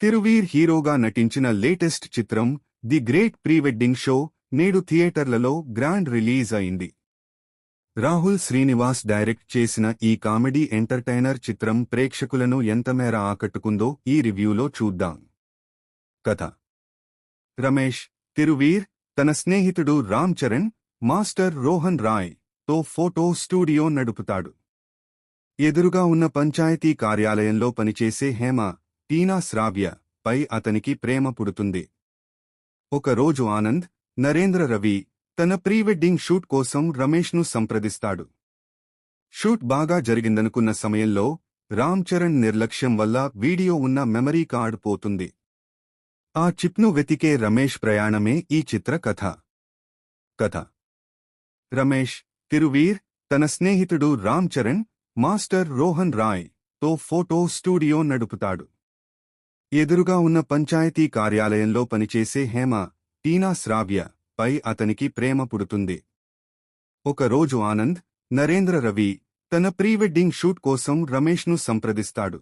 తిరువీర్ హీరోగా నటించిన లేటెస్ట్ చిత్రం the great pre wedding show నేడు థియేటర్లలో గ్రాండ్ రిలీజ్ అయింది. రాహుల్ శ్రీనివాస్ డైరెక్ట్ చేసిన ఈ కామెడీ ఎంటర్టైనర్ చిత్రం ప్రేక్షకులను ఎంతమేర ఆకట్టుకుందో ఈ రివ్యూలో చూద్దాం. కథ. రమేష్ తిరువీర్ తన స్నేహితుడు రామ్ చరణ్ మాస్టర్ రోహన్ రాయ్తో ఫోటో స్టూడియో నడుపుతాడు. ఎదురుగా ఉన్న పంచాయతీ కార్యాలయంలో పనిచేసే హేమ టీనా శ్రావ్య పై అతనికి ప్రేమ పుడుతుంది. ఒక రోజు ఆనంద్ నరేంద్ర రవి తన ప్రీవెడ్డింగ్ షూట్ కోసం రమేష్ను సంప్రదిస్తాడు. షూట్ బాగా జరిగిందనుకున్న సమయంలో రామ్ చరణ్ నిర్లక్ష్యం వల్ల వీడియో ఉన్న మెమరీ కార్డ్ పోతుంది. ఆ చిప్ను వెతికే రమేష్ ప్రయాణమే ఈ చిత్ర కథ. కథ. రమేష్ తిరువీర్ తన స్నేహితుడు రామ్ చరణ్ మాస్టర్ రోహన్ రాయ్తో ఫోటో స్టూడియో నడుపుతాడు. ఎదురుగా ఉన్న పంచాయతీ కార్యాలయంలో పనిచేసే హేమ టీనా శ్రావ్య పై అతనికి ప్రేమ పుడుతుంది. ఒక రోజు ఆనంద్ నరేంద్ర రవి తన ప్రీవెడ్డింగ్ షూట్ కోసం రమేష్ను సంప్రదిస్తాడు.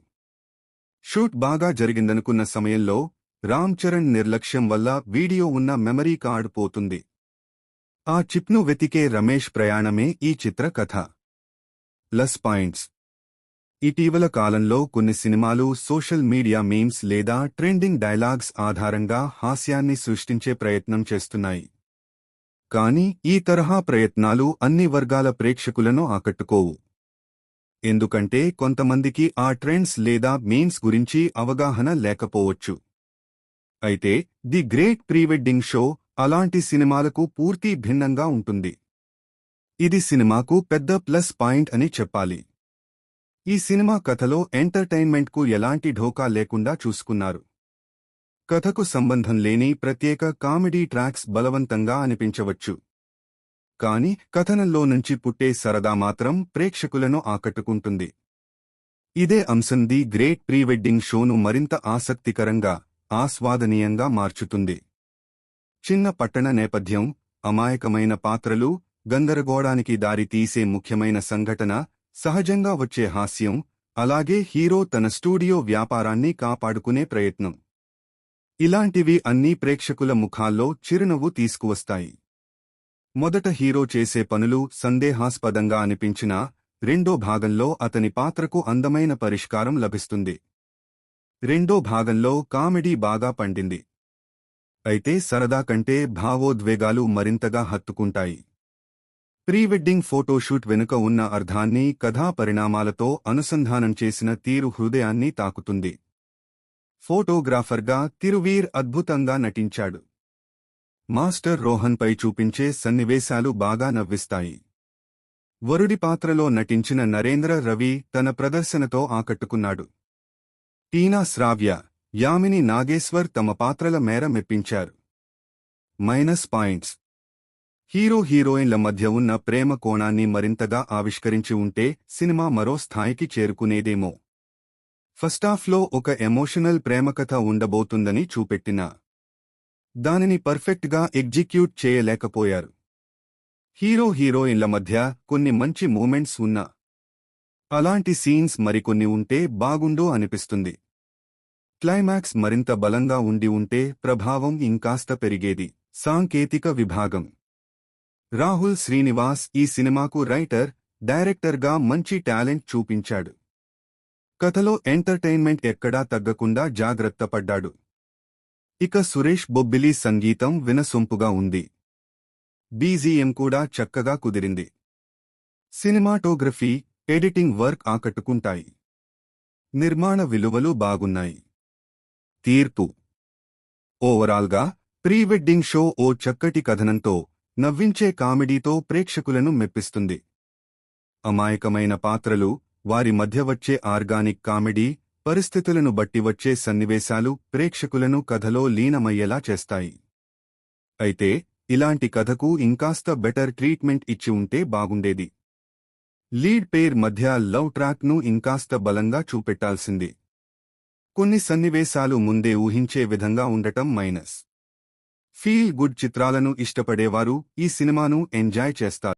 షూట్ బాగా జరిగిందనుకున్న సమయంలో రామ్ చరణ్ నిర్లక్ష్యం వల్ల వీడియో ఉన్న మెమరీ కార్డ్ పోతుంది. ఆ చిప్ను వెతికే రమేష్ ప్రయాణమే ఈ చిత్ర కథ. Plus points. ఇటీవల కాలంలో కొన్ని సినిమాలు సోషల్ మీడియా మీమ్స్ లేదా ట్రెండింగ్ డైలాగ్స్ ఆధారంగా హాస్యాన్ని సృష్టించే ప్రయత్నం చేస్తున్నాయి. కానీ ఈ తరహా ప్రయత్నాలు అన్ని వర్గాల ప్రేక్షకులను ఆకట్టుకోవు. ఎందుకంటే కొంతమందికి ఆ ట్రెండ్స్ లేదా మీమ్స్ గురించి అవగాహన లేకపోవచ్చు. అయితే ది గ్రేట్ ప్రీవెడ్డింగ్ షో అలాంటి సినిమాలకు పూర్తి భిన్నంగా ఉంటుంది. ఇది సినిమాకు పెద్ద ప్లస్ పాయింట్ అని చెప్పాలి. ఈ సినిమా కథలో ఎంటర్టైన్మెంట్కు ఎలాంటి ఢోకా లేకుండా చూసుకున్నారు. కథకు సంబంధం లేని ప్రత్యేక కామెడీ ట్రాక్స్ బలవంతంగా అనిపించవచ్చు. కాని కథనంలో నుంచి పుట్టే సరదా మాత్రం ప్రేక్షకులను ఆకట్టుకుంటుంది. ఇదే అంశం ది గ్రేట్ ప్రీ వెడ్డింగ్ షోను మరింత ఆసక్తికరంగా ఆస్వాదనీయంగా మార్చుతుంది. చిన్న పట్టణ నేపథ్యం అమాయకమైన పాత్రలు గందరగోళానికి దారి తీసే ముఖ్యమైన సంఘటన సహజంగా వచ్చే హాస్యం అలాగే హీరో తన స్టూడియో వ్యాపారాన్ని కాపాడుకునే ప్రయత్నం. ఇలాంటివి అన్నీ ప్రేక్షకుల ముఖాల్లో చిరునవ్వు తీసుకువస్తాయి. మొదట హీరో చేసే పనులు సందేహాస్పదంగా అనిపించినా రెండో భాగంలో అతని పాత్రకు అందమైన పరిష్కారం లభిస్తుంది. రెండో భాగంలో కామెడీ బాగా పండింది. అయితే సరదా కంటే భావోద్వేగాలు మరింతగా హత్తుకుంటాయి. ప్రీ వెడ్డింగ్ ఫోటోషూట్ వెనుక ఉన్న అర్థాన్ని కథా పరిణామాలతో అనుసంధానం చేసిన తీరు హృదయాన్ని తాకుతుంది. ఫోటోగ్రాఫర్గా తిరువీర్ అద్భుతంగా నటించాడు. మాస్టర్ రోహన్పై చూపించే సన్నివేశాలు బాగా నవ్విస్తాయి. వరుడి పాత్రలో నటించిన నరేంద్ర రవి తన ప్రదర్శనతో ఆకట్టుకున్నాడు. టీనా శ్రావ్య యామిని నాగేశ్వర్ తమ పాత్రల మేర మెప్పించారు. మైనస్ పాయింట్స్ హీరో హీరోయిన్ల మధ్య ఉన్న ప్రేమ కోణాన్ని మరింతగా ఆవిష్కరించి ఉంటే సినిమా మరో స్థాయికి చేరుకునేదేమో. ఫస్టాఫ్లో ఒక ఎమోషనల్ ప్రేమకథ ఉండబోతుందని చూపెట్టిన. దానిని పర్ఫెక్ట్గా ఎగ్జిక్యూట్ చేయలేకపోయారు. హీరో హీరోయిన్ల మధ్య కొన్ని మంచి మూమెంట్స్ ఉన్నా. అలాంటి సీన్స్ మరికొన్ని ఉంటే బాగుండు అనిపిస్తుంది. క్లైమాక్స్ మరింత బలంగా ఉండి ఉంటే ప్రభావం ఇంకాస్త పెరిగేది. సాంకేతిక విభాగం. రాహుల్ శ్రీనివాస్ ఈ సినిమాకు రైటర్ డైరెక్టర్గా మంచి టాలెంట్ చూపించాడు. కథలో ఎంటర్టైన్మెంట్ ఎక్కడా తగ్గకుండా జాగ్రత్తపడ్డాడు ఇక సురేష్ బొబ్బిలి సంగీతం వినసొంపుగా ఉంది. బీజీఎం కూడా చక్కగా కుదిరింది. సినిమాటోగ్రఫీ ఎడిటింగ్ వర్క్ ఆకట్టుకుంటాయి. నిర్మాణ విలువలు బాగున్నాయి. తీర్పు. ఓవరాల్గా ప్రీ వెడ్డింగ్ షో ఓ చక్కటి కథనంతో నవ్వించే కామెడీతో ప్రేక్షకులను మెప్పిస్తుంది. అమాయకమైన పాత్రలు వారి మధ్య వచ్చే ఆర్గానిక్ కామెడీ పరిస్థితులను బట్టి వచ్చే సన్నివేశాలు ప్రేక్షకులను కథలో లీనమయ్యేలా చేస్తాయి. అయితే ఇలాంటి కథకు ఇంకాస్త బెటర్ ట్రీట్మెంట్ ఇచ్చి ఉంటే బాగుండేది. లీడ్ పేర్ మధ్య లవ్ ట్రాక్ను ఇంకాస్త బలంగా చూపెట్టాల్సింది. కొన్ని సన్నివేశాలు ముందే ఊహించే విధంగా ఉండటం మైనస్. ఫీల్ గుడ్ చిత్రాలను ఇష్టపడేవారు ఈ సినిమాను ఎంజాయ్ చేస్తారు.